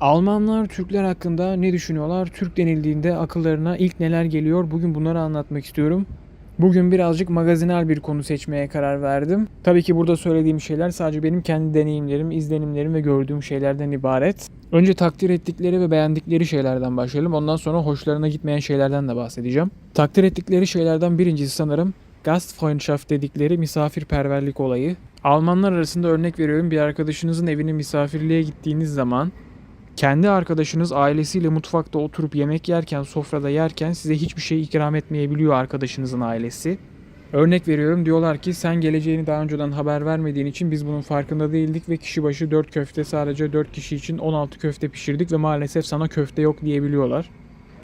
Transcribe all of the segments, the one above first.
Almanlar Türkler hakkında ne düşünüyorlar? Türk denildiğinde akıllarına ilk neler geliyor? Bugün bunları anlatmak istiyorum. Bugün birazcık magazinel bir konu seçmeye karar verdim. Tabii ki burada söylediğim şeyler sadece benim kendi deneyimlerim, izlenimlerim ve gördüğüm şeylerden ibaret. Önce takdir ettikleri ve beğendikleri şeylerden başlayalım. Ondan sonra hoşlarına gitmeyen şeylerden de bahsedeceğim. Takdir ettikleri şeylerden birincisi sanırım Gastfreundschaft dedikleri misafirperverlik olayı. Almanlar arasında örnek veriyorum bir arkadaşınızın evine misafirliğe gittiğiniz zaman kendi arkadaşınız ailesiyle mutfakta oturup yemek yerken, sofrada yerken size hiçbir şey ikram etmeyebiliyor arkadaşınızın ailesi. Örnek veriyorum diyorlar ki sen geleceğini daha önceden haber vermediğin için biz bunun farkında değildik ve kişi başı 4 köfte sadece 4 kişi için 16 köfte pişirdik ve maalesef sana köfte yok diyebiliyorlar.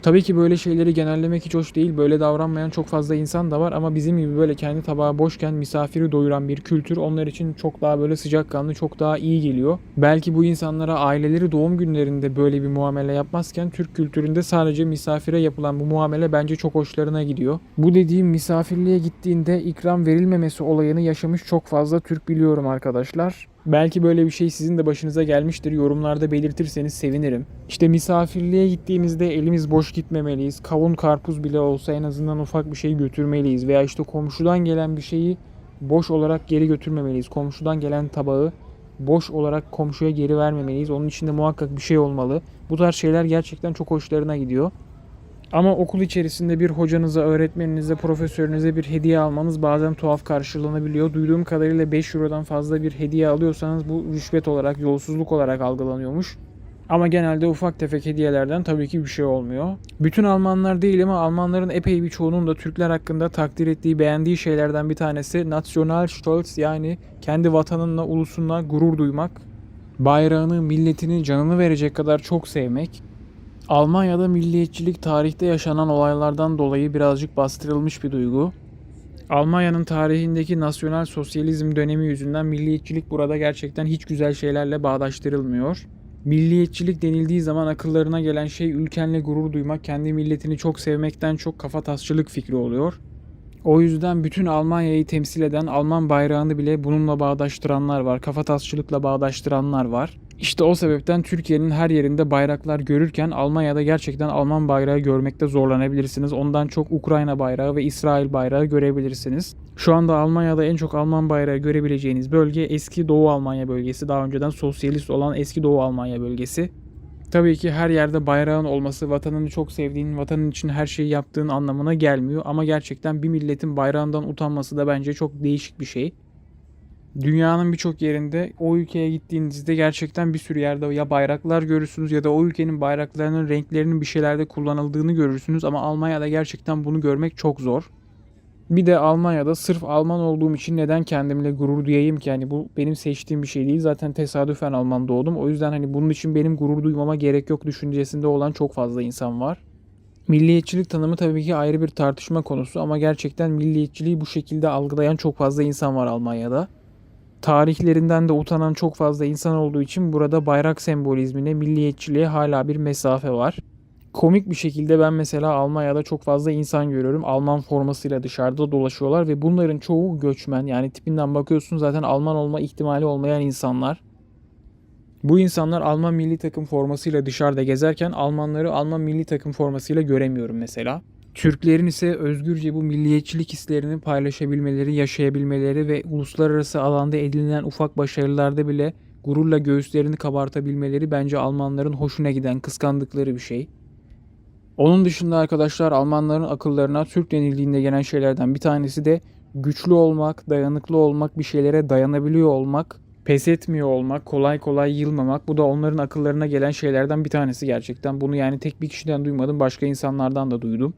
Tabii ki böyle şeyleri genellemek hiç hoş değil. Böyle davranmayan çok fazla insan da var ama bizim gibi böyle kendi tabağı boşken misafiri doyuran bir kültür onlar için çok daha böyle sıcakkanlı, çok daha iyi geliyor. Belki bu insanlara aileleri doğum günlerinde böyle bir muamele yapmazken Türk kültüründe sadece misafire yapılan bu muamele bence çok hoşlarına gidiyor. Bu dediğim misafirliğe gittiğinde ikram verilmemesi olayını yaşamış çok fazla Türk biliyorum arkadaşlar. Belki böyle bir şey sizin de başınıza gelmiştir. Yorumlarda belirtirseniz sevinirim. İşte misafirliğe gittiğimizde elimiz boş gitmemeliyiz. Kavun karpuz bile olsa en azından ufak bir şey götürmeliyiz. Veya işte komşudan gelen bir şeyi boş olarak geri götürmemeliyiz. Komşudan gelen tabağı boş olarak komşuya geri vermemeliyiz. Onun içinde muhakkak bir şey olmalı. Bu tarz şeyler gerçekten çok hoşlarına gidiyor. Ama okul içerisinde bir hocanıza, öğretmeninize, profesörünüze bir hediye almanız bazen tuhaf karşılanabiliyor. Duyduğum kadarıyla 5 Euro'dan fazla bir hediye alıyorsanız bu rüşvet olarak, yolsuzluk olarak algılanıyormuş. Ama genelde ufak tefek hediyelerden tabii ki bir şey olmuyor. Bütün Almanlar değil ama Almanların epey bir çoğunun da Türkler hakkında takdir ettiği, beğendiği şeylerden bir tanesi National Stolz yani kendi vatanınla, ulusunla gurur duymak. Bayrağını, milletini, canını verecek kadar çok sevmek. Almanya'da milliyetçilik tarihte yaşanan olaylardan dolayı birazcık bastırılmış bir duygu. Almanya'nın tarihindeki nasyonel sosyalizm dönemi yüzünden milliyetçilik burada gerçekten hiç güzel şeylerle bağdaştırılmıyor. Milliyetçilik denildiği zaman akıllarına gelen şey ülkenle gurur duymak, kendi milletini çok sevmekten çok kafatasçılık fikri oluyor. O yüzden bütün Almanya'yı temsil eden Alman bayrağını bile bununla bağdaştıranlar var. Kafatasçılıkla bağdaştıranlar var. İşte o sebepten Türkiye'nin her yerinde bayraklar görürken Almanya'da gerçekten Alman bayrağı görmekte zorlanabilirsiniz. Ondan çok Ukrayna bayrağı ve İsrail bayrağı görebilirsiniz. Şu anda Almanya'da en çok Alman bayrağı görebileceğiniz bölge eski Doğu Almanya bölgesi. Daha önceden sosyalist olan eski Doğu Almanya bölgesi. Tabii ki her yerde bayrağın olması vatanını çok sevdiğin, vatanın için her şeyi yaptığın anlamına gelmiyor. Ama gerçekten bir milletin bayrağından utanması da bence çok değişik bir şey. Dünyanın birçok yerinde o ülkeye gittiğinizde gerçekten bir sürü yerde ya bayraklar görürsünüz ya da o ülkenin bayraklarının renklerinin bir şeylerde kullanıldığını görürsünüz ama Almanya'da gerçekten bunu görmek çok zor. Bir de Almanya'da sırf Alman olduğum için neden kendimle gurur duyayım ki? Yani bu benim seçtiğim bir şey değil. Zaten tesadüfen Alman doğdum. O yüzden hani bunun için benim gurur duymama gerek yok düşüncesinde olan çok fazla insan var. Milliyetçilik tanımı tabii ki ayrı bir tartışma konusu ama gerçekten milliyetçiliği bu şekilde algılayan çok fazla insan var Almanya'da. Tarihlerinden de utanan çok fazla insan olduğu için burada bayrak sembolizmine, milliyetçiliğe hala bir mesafe var. Komik bir şekilde ben mesela Almanya'da çok fazla insan görüyorum. Alman formasıyla dışarıda dolaşıyorlar ve bunların çoğu göçmen. Yani tipinden bakıyorsun zaten Alman olma ihtimali olmayan insanlar. Bu insanlar Alman milli takım formasıyla dışarıda gezerken Almanları Alman milli takım formasıyla göremiyorum mesela. Türklerin ise özgürce bu milliyetçilik hislerini paylaşabilmeleri, yaşayabilmeleri ve uluslararası alanda edinilen ufak başarılarda bile gururla göğüslerini kabartabilmeleri bence Almanların hoşuna giden, kıskandıkları bir şey. Onun dışında arkadaşlar Almanların akıllarına Türk denildiğinde gelen şeylerden bir tanesi de güçlü olmak, dayanıklı olmak, bir şeylere dayanabiliyor olmak, pes etmiyor olmak, kolay kolay yılmamak. Bu da onların akıllarına gelen şeylerden bir tanesi gerçekten. Bunu yani tek bir kişiden duymadım, başka insanlardan da duydum.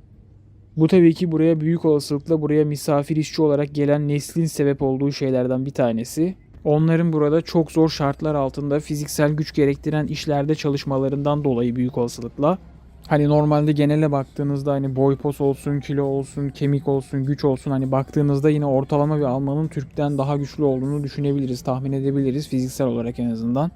Bu tabii ki buraya büyük olasılıkla buraya misafir işçi olarak gelen neslin sebep olduğu şeylerden bir tanesi. Onların burada çok zor şartlar altında fiziksel güç gerektiren işlerde çalışmalarından dolayı büyük olasılıkla Hani normalde genele baktığınızda hani boy pos olsun, kilo olsun, kemik olsun, güç olsun hani baktığınızda yine ortalama bir Almanın Türk'ten daha güçlü olduğunu düşünebiliriz, tahmin edebiliriz fiziksel olarak en azından.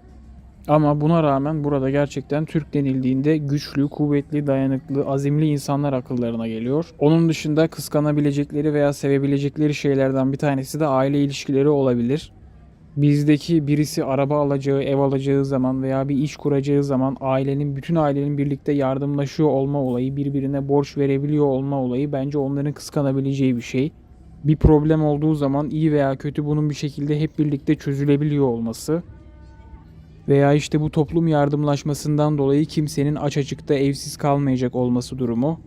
Ama buna rağmen burada gerçekten Türk denildiğinde güçlü, kuvvetli, dayanıklı, azimli insanlar akıllarına geliyor. Onun dışında kıskanabilecekleri veya sevebilecekleri şeylerden bir tanesi de aile ilişkileri olabilir. Bizdeki birisi araba alacağı, ev alacağı zaman veya bir iş kuracağı zaman ailenin, bütün ailenin birlikte yardımlaşıyor olma olayı, birbirine borç verebiliyor olma olayı bence onların kıskanabileceği bir şey. Bir problem olduğu zaman iyi veya kötü bunun bir şekilde hep birlikte çözülebiliyor olması. Veya işte bu toplum yardımlaşmasından dolayı kimsenin aç açıkta evsiz kalmayacak olması durumu.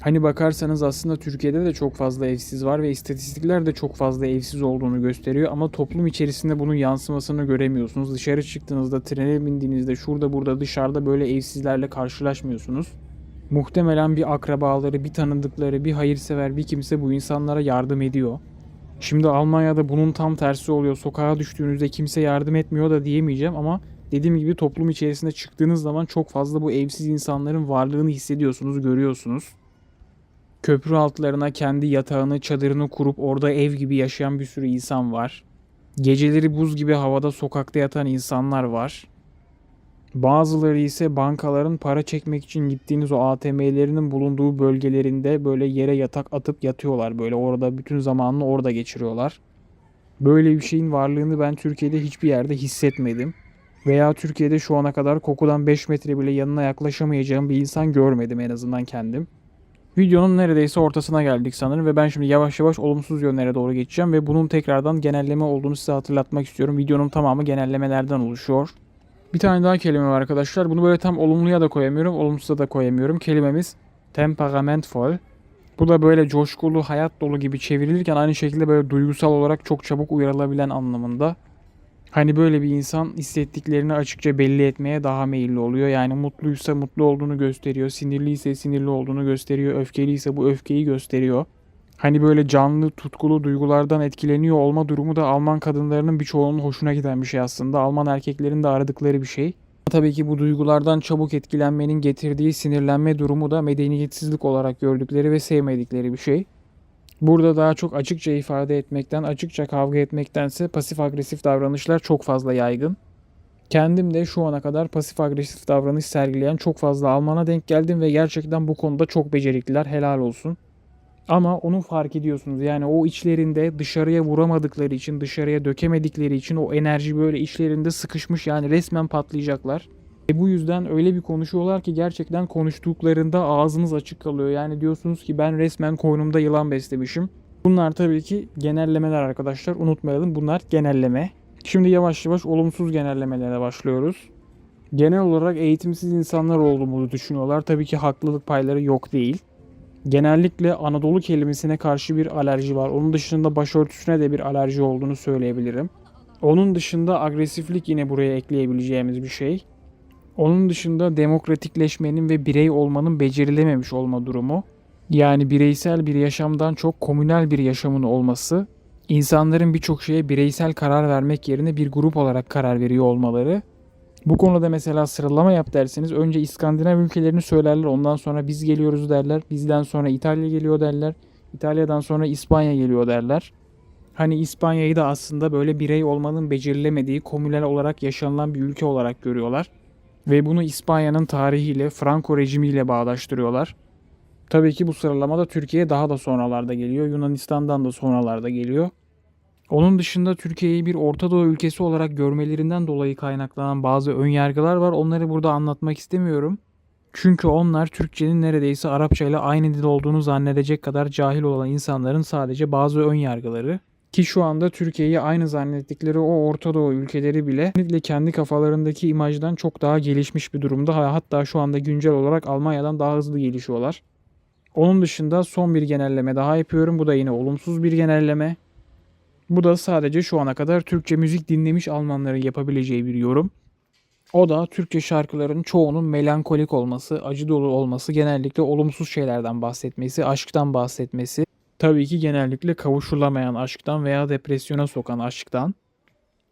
Hani bakarsanız aslında Türkiye'de de çok fazla evsiz var ve istatistikler de çok fazla evsiz olduğunu gösteriyor ama toplum içerisinde bunun yansımasını göremiyorsunuz. Dışarı çıktığınızda, trene bindiğinizde, şurada burada dışarıda böyle evsizlerle karşılaşmıyorsunuz. Muhtemelen bir akrabaları, bir tanıdıkları, bir hayırsever bir kimse bu insanlara yardım ediyor. Şimdi Almanya'da bunun tam tersi oluyor. Sokağa düştüğünüzde kimse yardım etmiyor da diyemeyeceğim ama dediğim gibi toplum içerisinde çıktığınız zaman çok fazla bu evsiz insanların varlığını hissediyorsunuz, görüyorsunuz. Köprü altlarına kendi yatağını, çadırını kurup orada ev gibi yaşayan bir sürü insan var. Geceleri buz gibi havada sokakta yatan insanlar var. Bazıları ise bankaların para çekmek için gittiğiniz o ATM'lerinin bulunduğu bölgelerinde böyle yere yatak atıp yatıyorlar. Böyle orada bütün zamanını orada geçiriyorlar. Böyle bir şeyin varlığını ben Türkiye'de hiçbir yerde hissetmedim. Veya Türkiye'de şu ana kadar kokudan 5 metre bile yanına yaklaşamayacağım bir insan görmedim en azından kendim. Videonun neredeyse ortasına geldik sanırım ve ben şimdi yavaş yavaş olumsuz yönlere doğru geçeceğim ve bunun tekrardan genelleme olduğunu size hatırlatmak istiyorum. Videonun tamamı genellemelerden oluşuyor. Bir tane daha kelime var arkadaşlar. Bunu böyle tam olumluya da koyamıyorum, olumsuza da koyamıyorum. Kelimemiz temperamentvoll. Bu da böyle coşkulu, hayat dolu gibi çevrilirken aynı şekilde böyle duygusal olarak çok çabuk uyarılabilen anlamında. Hani böyle bir insan hissettiklerini açıkça belli etmeye daha meyilli oluyor. Yani mutluysa mutlu olduğunu gösteriyor, sinirliyse sinirli olduğunu gösteriyor, öfkeliyse bu öfkeyi gösteriyor. Hani böyle canlı, tutkulu duygulardan etkileniyor olma durumu da Alman kadınlarının birçoğunun hoşuna giden bir şey aslında. Alman erkeklerin de aradıkları bir şey. Tabii ki bu duygulardan çabuk etkilenmenin getirdiği sinirlenme durumu da medeniyetsizlik olarak gördükleri ve sevmedikleri bir şey. Burada daha çok açıkça ifade etmekten, açıkça kavga etmektense pasif agresif davranışlar çok fazla yaygın. Kendim de şu ana kadar pasif agresif davranış sergileyen çok fazla Alman'a denk geldim ve gerçekten bu konuda çok becerikliler. Helal olsun. Ama onu fark ediyorsunuz. Yani o içlerinde dışarıya vuramadıkları için, dışarıya dökemedikleri için o enerji böyle içlerinde sıkışmış yani resmen patlayacaklar. E bu yüzden öyle bir konuşuyorlar ki gerçekten konuştuklarında ağzınız açık kalıyor. Yani diyorsunuz ki ben resmen koynumda yılan beslemişim. Bunlar tabii ki genellemeler arkadaşlar. Unutmayalım bunlar genelleme. Şimdi yavaş yavaş olumsuz genellemelere başlıyoruz. Genel olarak eğitimsiz insanlar olduğumuzu düşünüyorlar. Tabii ki haklılık payları yok değil. Genellikle Anadolu kelimesine karşı bir alerji var. Onun dışında başörtüsüne de bir alerji olduğunu söyleyebilirim. Onun dışında agresiflik yine buraya ekleyebileceğimiz bir şey. Onun dışında demokratikleşmenin ve birey olmanın becerilememiş olma durumu. Yani bireysel bir yaşamdan çok komünel bir yaşamın olması. insanların birçok şeye bireysel karar vermek yerine bir grup olarak karar veriyor olmaları. Bu konuda mesela sıralama yap derseniz önce İskandinav ülkelerini söylerler. Ondan sonra biz geliyoruz derler. Bizden sonra İtalya geliyor derler. İtalya'dan sonra İspanya geliyor derler. Hani İspanya'yı da aslında böyle birey olmanın becerilemediği, komünel olarak yaşanılan bir ülke olarak görüyorlar. Ve bunu İspanya'nın tarihiyle, Franco rejimiyle bağdaştırıyorlar. Tabii ki bu sıralamada Türkiye daha da sonralarda geliyor. Yunanistan'dan da sonralarda geliyor. Onun dışında Türkiye'yi bir Orta Doğu ülkesi olarak görmelerinden dolayı kaynaklanan bazı önyargılar var. Onları burada anlatmak istemiyorum. Çünkü onlar Türkçenin neredeyse Arapça ile aynı dil olduğunu zannedecek kadar cahil olan insanların sadece bazı önyargıları. Ki şu anda Türkiye'yi aynı zannettikleri o Orta Doğu ülkeleri bile kendi kafalarındaki imajdan çok daha gelişmiş bir durumda. Hatta şu anda güncel olarak Almanya'dan daha hızlı gelişiyorlar. Onun dışında son bir genelleme daha yapıyorum. Bu da yine olumsuz bir genelleme. Bu da sadece şu ana kadar Türkçe müzik dinlemiş Almanların yapabileceği bir yorum. O da Türkçe şarkıların çoğunun melankolik olması, acı dolu olması, genellikle olumsuz şeylerden bahsetmesi, aşktan bahsetmesi. Tabii ki genellikle kavuşulamayan aşktan veya depresyona sokan aşktan.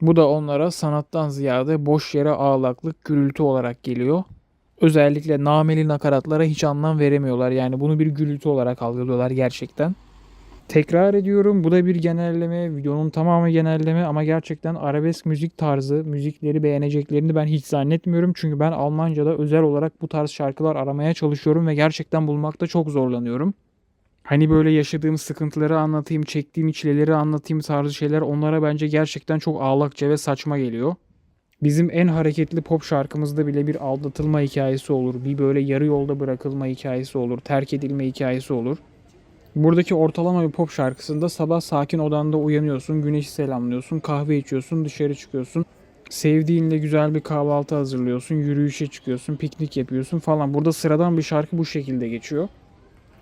Bu da onlara sanattan ziyade boş yere ağlaklık, gürültü olarak geliyor. Özellikle nameli nakaratlara hiç anlam veremiyorlar. Yani bunu bir gürültü olarak algılıyorlar gerçekten. Tekrar ediyorum bu da bir genelleme. Videonun tamamı genelleme ama gerçekten arabesk müzik tarzı, müzikleri beğeneceklerini ben hiç zannetmiyorum. Çünkü ben Almanca'da özel olarak bu tarz şarkılar aramaya çalışıyorum ve gerçekten bulmakta çok zorlanıyorum. Hani böyle yaşadığım sıkıntıları anlatayım, çektiğim çileleri anlatayım tarzı şeyler onlara bence gerçekten çok ağlakça ve saçma geliyor. Bizim en hareketli pop şarkımızda bile bir aldatılma hikayesi olur. Bir böyle yarı yolda bırakılma hikayesi olur. Terk edilme hikayesi olur. Buradaki ortalama bir pop şarkısında sabah sakin odanda uyanıyorsun, güneşi selamlıyorsun, kahve içiyorsun, dışarı çıkıyorsun. Sevdiğinle güzel bir kahvaltı hazırlıyorsun, yürüyüşe çıkıyorsun, piknik yapıyorsun falan. Burada sıradan bir şarkı bu şekilde geçiyor.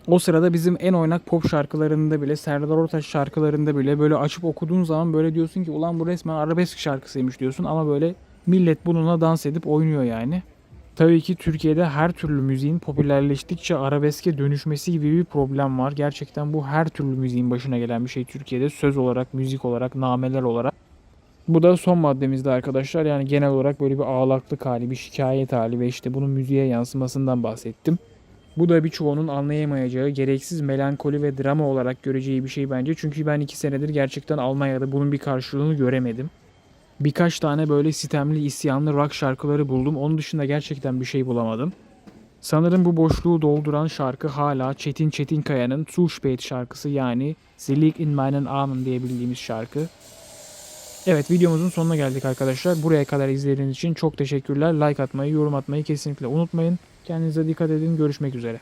O sırada bizim en oynak pop şarkılarında bile, Serdar Ortaç şarkılarında bile böyle açıp okuduğun zaman böyle diyorsun ki ulan bu resmen arabesk şarkısıymış diyorsun ama böyle millet bununla dans edip oynuyor yani. Tabii ki Türkiye'de her türlü müziğin popülerleştikçe arabeske dönüşmesi gibi bir problem var. Gerçekten bu her türlü müziğin başına gelen bir şey Türkiye'de. Söz olarak, müzik olarak, nameler olarak. Bu da son maddemizde arkadaşlar. Yani genel olarak böyle bir ağlaklık hali, bir şikayet hali ve işte bunun müziğe yansımasından bahsettim. Bu da birçoğunun anlayamayacağı, gereksiz melankoli ve drama olarak göreceği bir şey bence. Çünkü ben iki senedir gerçekten Almanya'da bunun bir karşılığını göremedim. Birkaç tane böyle sitemli, isyanlı rock şarkıları buldum. Onun dışında gerçekten bir şey bulamadım. Sanırım bu boşluğu dolduran şarkı hala Çetin Çetinkaya'nın Zu Spät şarkısı yani Sie liegt in meinen Armen diye bildiğimiz şarkı. Evet videomuzun sonuna geldik arkadaşlar. Buraya kadar izlediğiniz için çok teşekkürler. Like atmayı, yorum atmayı kesinlikle unutmayın. Kendinize dikkat edin. Görüşmek üzere.